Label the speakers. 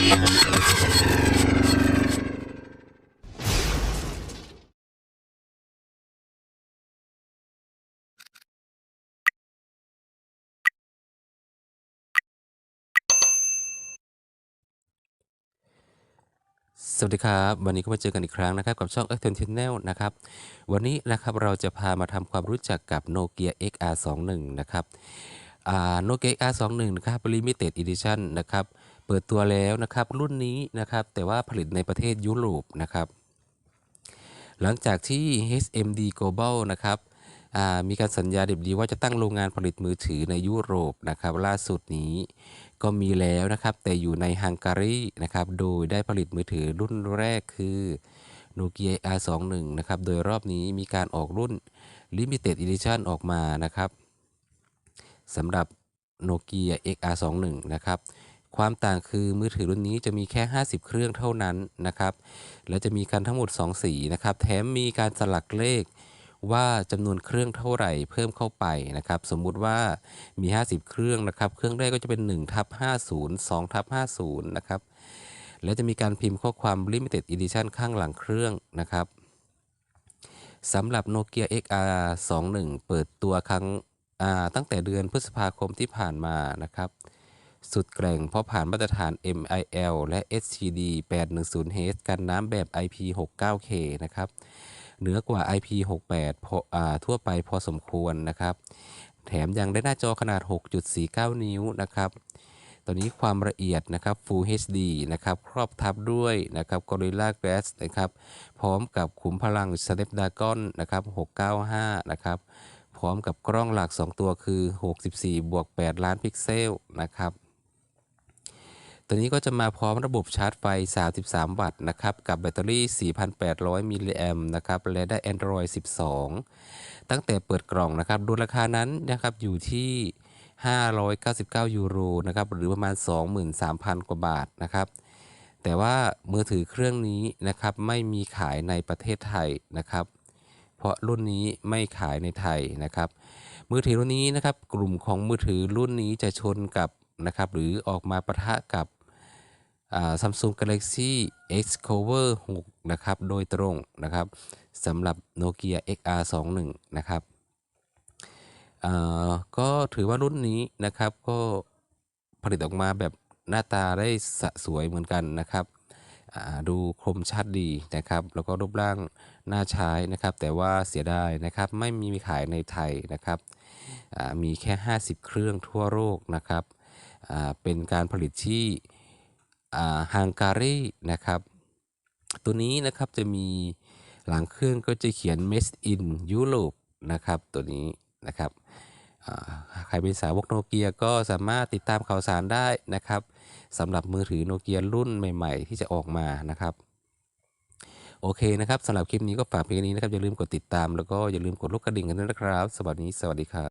Speaker 1: สวัสดีครับ วันนี้ก็มาเจอกันอีกครั้งนะครับ กับช่อง a c t o n Channel นะครับ วันนี้นะครับเราจะพามาทำความรู้จักกับ Nokia XR21 นะครับ Nokia XR21 นะครับ Limited Edition นะครับ เปิดตัวแล้วนะครับรุ่นนี้นะครับแต่ว่าผลิตในประเทศยุโรปนะครับ หลังจากที่ HMD Global นะครับมีการสัญญาด็บดีว่าจะตั้งโรงงานผลิตมือถือในยุโรปนะครับล่าสุดนี้ก็มีแล้วนะครับ แต่อยู่ในฮังการีนะครับโดยได้ผลิตมือถือรุ่นแรกคือ Nokia R21 นะครับโดยรอบนี้มีการออกรุ่น Limited Edition ออกมานะครับสำหรับ Nokia XR21 นะครับ ความต่างคือมือถือรุ่นนี้จะมีแค่ 50 เครื่องเท่านั้นนะครับ และจะมีการทั้งหมด 2 สีนะครับ แถมมีการสลักเลขว่าจำนวนเครื่องเท่าไหร่เพิ่มเข้าไปนะครับ สมมุติว่ามี 50 เครื่องนะครับ เครื่องแรกก็จะเป็น1ทับ50 2ทับ50 นะครับ แล้วจะมีการพิมพ์ข้อความ Limited Edition ข้างหลังเครื่องนะครับสำหรับ Nokia XR21 เปิดตัวครั้งตั้งแต่เดือนพฤษภาคมที่ผ่านมานะครับ สุดแกร่งเพราะผ่านมาตรฐาน MIL และ STD 810H กันน้ำแบบ IP69K นะครับ เหนือกว่า IP68 พทั่วไปพอสมควรนะครับ แถมยังได้หน้าจอขนาด 6.49 นิ้วนะครับ ตอนนี้ความละเอียดนะครับ Full HD นะครับ ครอบทับด้วยนะครับ Gorilla Glass นะครับ พร้อมกับขุมพลัง Snapdragon นะครับ 695 นะครับพร้อมกับกล้องหลัก 2 ตัวคือ 64 บวก 8 ล้านพิกเซล นะครับ ตัวนี้ก็จะมาพร้อมระบบชาร์จไฟ 33 วัตต์นะครับ กับแบตเตอรี่ 4,800 มิลลิแอมนะครับ และได้ Android 12 ตั้งแต่เปิดกล่องนะครับ ดูราคานั้นนะครับอยู่ที่ 599 ยูโรนะครับ หรือประมาณ 23,000 กว่าบาทนะครับ แต่ว่ามือถือเครื่องนี้นะครับไม่มีขายในประเทศไทยนะครับ เพราะรุ่นนี้ไม่ขายในไทยนะครับ มือถือรุ่นนี้นะครับ กลุ่มของมือถือรุ่นนี้จะชนกับนะครับหรือออกมาปะทะกับ ซัมซุง Galaxy X Cover 6 นะครับ โดยตรงนะครับสำหรับ Nokia XR21 นะครับก็ถือว่ารุ่นนี้นะครับก็ผลิตออกมาแบบหน้าตาได้สะสวยเหมือนกันนะครับดูคมชัดดีนะครับ แล้วก็รูปร่างน่าใช้นะครับ แต่ว่าเสียดายนะครับไม่มีขายในไทยนะครับมีแค่ 50 เครื่องทั่วโลกนะครับเป็นการผลิตที่ ฮังการีนะครับ ตัวนี้นะครับจะมีหลังเครื่องก็จะเขียน Made in Europe นะครับ ตัวนี้นะครับใครเป็นสาวกโนเกียก็สามารถติดตามข่าวสารได้นะครับสำหรับมือถือโนเกียรุ่นใหม่ๆ ที่จะออกมานะครับ โอเคนะครับสำหรับคลิปนี้ก็ฝากเพียงนี้นะครับ อย่าลืมกดติดตามแล้วก็อย่าลืมกดลูกกระดิ่งกันด้วยนะครับ สวัสดีสวัสดีครับ